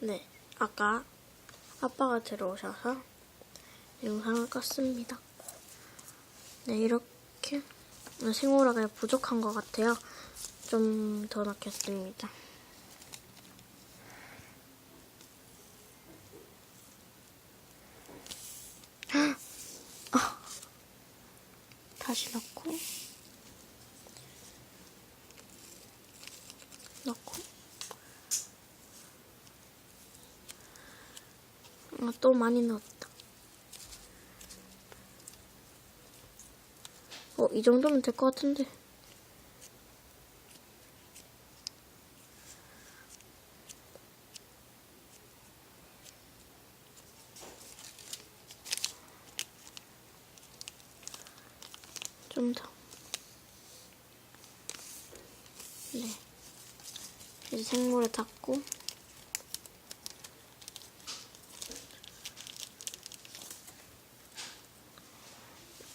네, 아까 아빠가 들어오셔서 영상을 껐습니다. 네, 이렇게 생오라가 부족한 것 같아요. 좀 더 넣겠습니다. 아, 다시 넣고 넣고 아, 또 많이 넣었다. 어, 이 정도면 될 것 같은데. 좀 더. 네. 이제 생물에 닦고.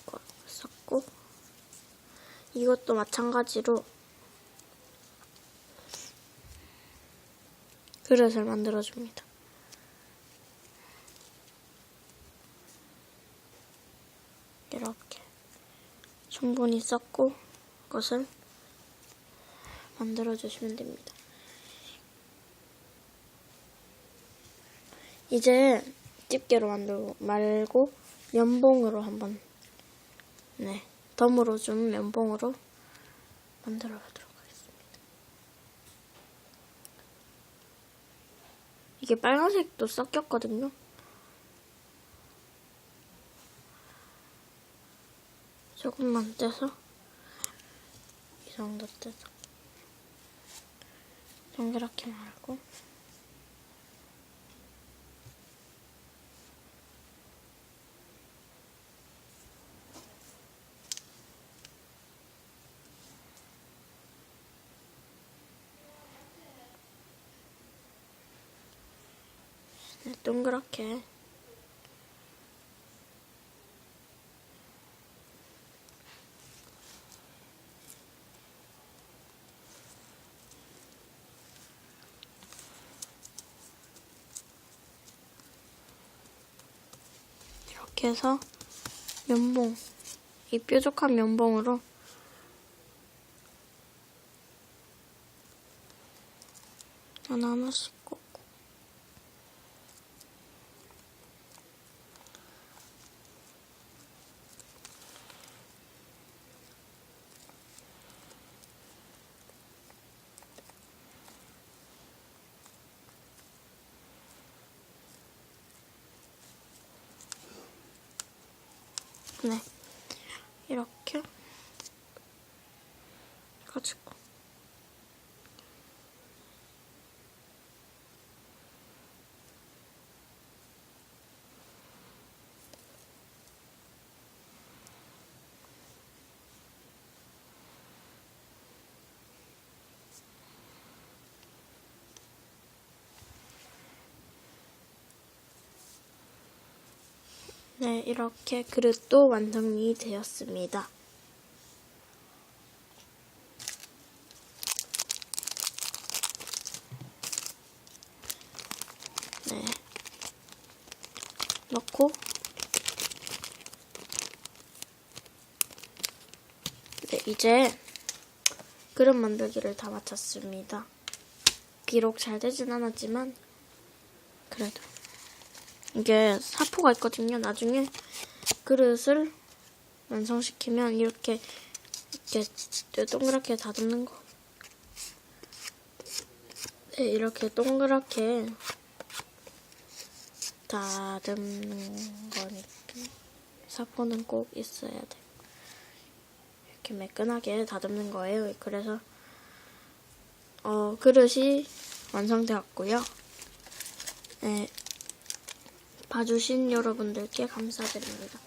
이거 섞고. 이것도 마찬가지로 그릇을 만들어줍니다. 이렇게 충분히 섞고 것을 만들어주시면 됩니다. 이제 집게로 만들고 말고 면봉으로 한번 네 덤으로 준 면봉으로 만들어 보도록 하겠습니다. 이게 빨간색도 섞였거든요. 조금만 떼서 이 정도 떼서 동그랗게 말고 동그랗게. 이렇게 해서 면봉 이 뾰족한 면봉으로 하나 하나씩 꽂고 네. 이렇게. 가지고 네, 이렇게 그릇도 완성이 되었습니다. 네. 넣고 네, 이제 그릇 만들기를 다 마쳤습니다. 비록 잘 되진 않았지만 그래도 이게 사포가 있거든요. 나중에 그릇을 완성시키면 이렇게 이렇게 동그랗게 다듬는 거. 네, 이렇게 동그랗게 다듬는 거니까 사포는 꼭 있어야 돼. 이렇게 매끈하게 다듬는 거예요. 그래서 어, 그릇이 완성되었고요. 네. 봐주신 여러분들께 감사드립니다.